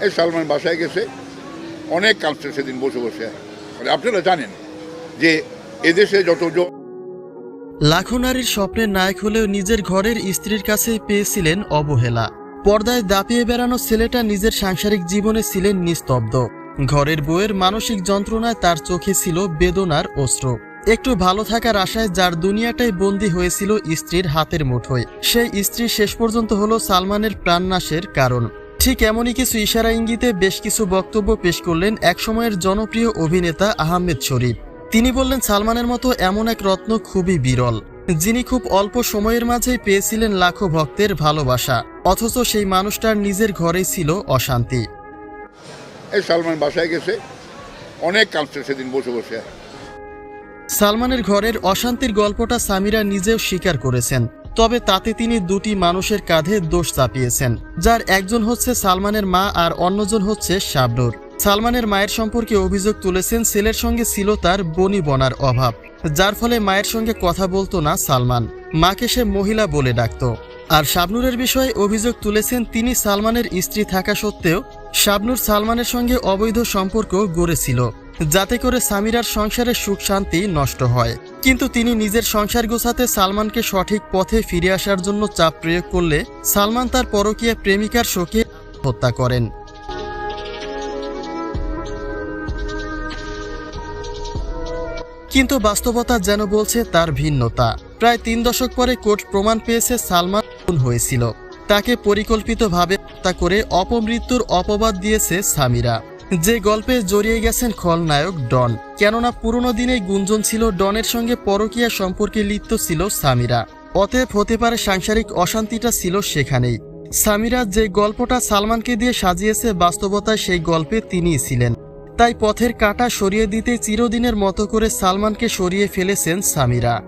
এই সালমান বাসায় গেছে। অনেক কাঁদছে সেদিন বসে বসে। মানে আপনারা জানেন যে এদেশে যত লাখো নারীর স্বপ্নের নায়ক হলেও নিজের ঘরের স্ত্রীর কাছে পেয়েছিলেন অবহেলা। পর্দায় দাপিয়ে বেড়ানো ছেলেটা নিজের সাংসারিক জীবনে ছিলেন নিস্তব্ধ। ঘরের বউয়ের মানসিক যন্ত্রণায় তার চোখে ছিল বেদনার অস্ত্র একটু ভালো থাকার আশায় যার দুনিয়াটাই বন্দী হয়েছিল স্ত্রীর হাতের মুঠোয়। সেই স্ত্রী শেষ পর্যন্ত হলো সালমানের প্রাণনাশের কারণ। ঠিক এমনই কিছু ইশারা ইঙ্গিতে বেশ কিছু বক্তব্য পেশ করলেন একসময়ের জনপ্রিয় অভিনেতা আহমেদ শরীফ। তিনি বললেন সালমানের মতো এমন এক রত্ন খুবই বিরল যিনি খুব অল্প সময়ের মাঝেই পেয়েছিলেন লাখো ভক্তের ভালোবাসা অথচ সেই মানুষটার নিজের ঘরেই ছিল অশান্তি। এই সালমান বাসায় গেছে অনেক কাঁদছে সেদিন বসে বসে। সালমানের ঘরের অশান্তির গল্পটা সামিরা নিজেও স্বীকার করেছেন। তবে তাতে তিনি দুটি মানুষের কাঁধে দোষ চাপিয়েছেন, যার একজন হচ্ছে সালমানের মা আর অন্যজন হচ্ছে শাবনুর। সালমানের মায়ের সম্পর্কে অভিযোগ তুলেছেন, ছেলের সঙ্গে ছিল তার বনি বনার অভাব, যার ফলে মায়ের সঙ্গে কথা বলতো না সালমান। মাকে সে মহিলা বলে ডাকত। আর শাবনুরের বিষয়ে অভিযোগ তুলেছেন, তিনি সালমানের স্ত্রী থাকা সত্ত্বেও শাবনুর সালমানের সঙ্গে অবৈধ সম্পর্ক গড়েছিল। যাতে করে সামিরার সংসারের সুখ শান্তি নষ্ট হয়। কিন্তু তিনি নিজের সংসার গোছাতে সালমানকে সঠিক পথে ফিরে আসার জন্য চাপ প্রয়োগ করলে সালমান তার পরকীয়া প্রেমিকার শোকে হত্যা করেন। কিন্তু বাস্তবতা যেন বলছে তার ভিন্নতা। প্রায় তিন দশক পরে কোর্ট প্রমাণ পেয়েছে সালমান হয়েছিল। তাকে পরিকল্পিতভাবে হত্যা করে অপমৃত্যুর অপবাদ দিয়েছে সামিরা। যে গল্পে জড়িয়ে গেছেন খলনায়ক ডন। কেননা পুরনো দিনে গুঞ্জন ছিল ডনের সঙ্গে পরকীয়া সম্পর্কে লিপ্ত ছিল সামিরা। অতএব হতে পারে সাংসারিক অশান্তিটা ছিল সেখানেই। সামিরা যে গল্পটা সালমানকে দিয়ে সাজিয়েছে বাস্তবতায় সেই গল্পে তিনিই ছিলেন। তাই পথের কাঁটা সরিয়ে দিতে চিরদিনের মতো করে সালমানকে সরিয়ে ফেলেছেন সামিরা।